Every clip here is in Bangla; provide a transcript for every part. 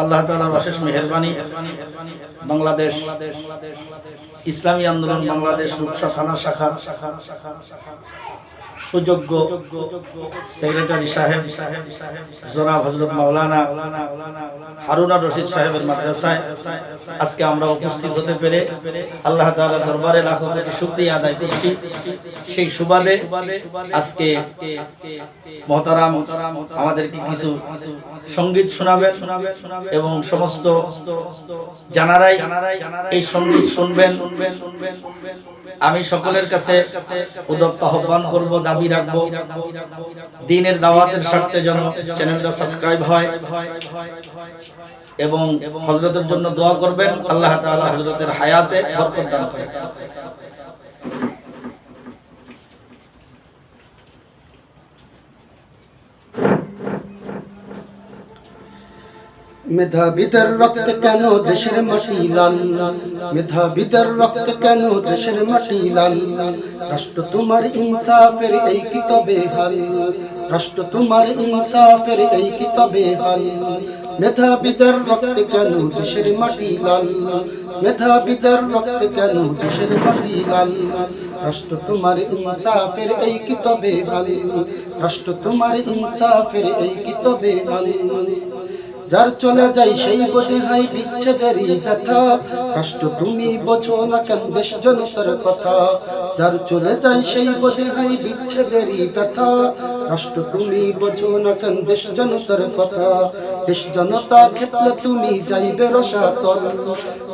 আল্লাহ তালার অশেষ মেহরবানি, বাংলাদেশ, ইসলামী আন্দোলন, বাংলাদেশ রূপসা থানা শাখা সুযোগ্য সেক্রেটারি সাহেব জনাব হজরত মাওলানা হারুনা রশিদ সাহেবের মাদ্রাসায় আজকে আমরা উপস্থিত হতে পেরে আল্লাহ তাআলা দরবারে লাখো কোটি শুকরিয়া আদায় করছি। সেই সুবাদে আজকে মহতারাম আমাদেরকে কিছু সংগীত শোনাবে শোনাবেন। এবং সমস্ত জানারাই এই সংগীত শুনবেন। আমি সকলের কাছে উদত্ত আহ্বান করব, দাবি রাখব। দিনের দাওয়াতের স্বার্থে যেন চ্যানেলটা সাবস্ক্রাইব হয় এবং হজরতের জন্য দোয়া করবেন। আল্লাহ তাআলা হজরতের হায়াতে বরকত দান করেন মেধাবীদের রক্ত কেন দেশের মাটি লাল? মেধাবীদের রক্ত কেন দেশের মাটি লাল? রাষ্ট্র তোমার ইনসাফের এই কিতাবে হাল। রাষ্ট্র তোমার ইনসাফের এই কিতাবে হাল। মেধাবীদের রক্ত কেন দেশের মাটি লাল? মেধাবীদের রক্ত কেন দেশের মাটি লাল? রাষ্ট্র তোমার ইনসাফের এই কিতাবে হাল। রাষ্ট্র তোমার ইনসাফের এই কিতাবে হাল। যার চলে যাই সেই বোঝে হাই বিচ্ছেদেরই ব্যথা। রাষ্ট্র তুমি বোঝো না কেন দেশ জনতার কথা। যার চলে যাই সেই বোঝে হাই বিচ্ছেদেরই ব্যথা। রাষ্ট্র তুমি বোঝো না কেন দেশ জনতার কথা। দেশ জনতা ক্ষেত্রে তুমি যাইবে রসাতল।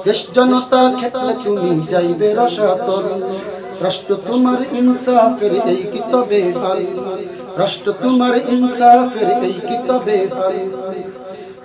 দেশ জনতা ক্ষেত্রে তুমি যাইবে রসাতল। রাষ্ট্র তোমার ইনসাফের এই কিতাবে হাল রাষ্ট্র তোমার ইনসাফের এই কিতাবে হাল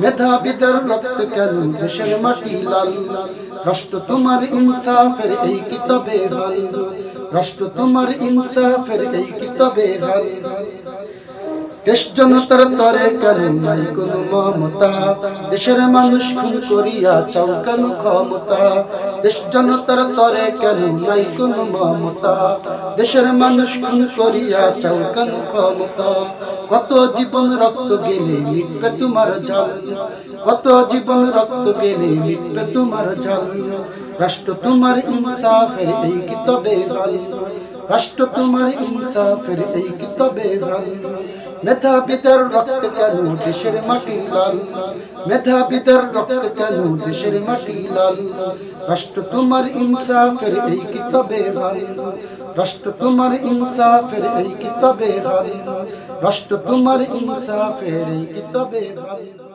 মেধাবীদের রক্ত কেন দেশের মাটি লাল? রাষ্ট্র তোমার ইনসাফের এই কিতাবে হাল রাষ্ট্র তোমার ইনসাফের এই কিতাবে হাল দেশ জনতার তরে নাই কোন মমতা। দেশের মানুষ খুন করিয়া চাও কেন ক্ষমতা? দেশ জনতার তরে নাই কোন মমতা? দেশের মানুষ খুন করিয়া চাও কেন ক্ষমতা? কত জীবন রক্ত গেলে মিটবে তোমার ঝাল? কত জীবন রক্ত গেলে মিটবে তোমার ঝাল? রাষ্ট্র তোমার ইনসাফের এই কিতাবে হাল? রাষ্ট্র তোমার ইনসাফের এই কিতাবে হাল মেধাবীদের রক্ত কেন দেশের মাটি লাল মেধাবীদের রক্ত কেন দেশের মাটি লাল রাষ্ট্র তোমার ইনসাফের এই কিতাবে হাল রাষ্ট্র তোমার ইনসাফের এই কিতাবে হাল রাষ্ট্র তোমার ইনসাফের এই কিতাবে হাল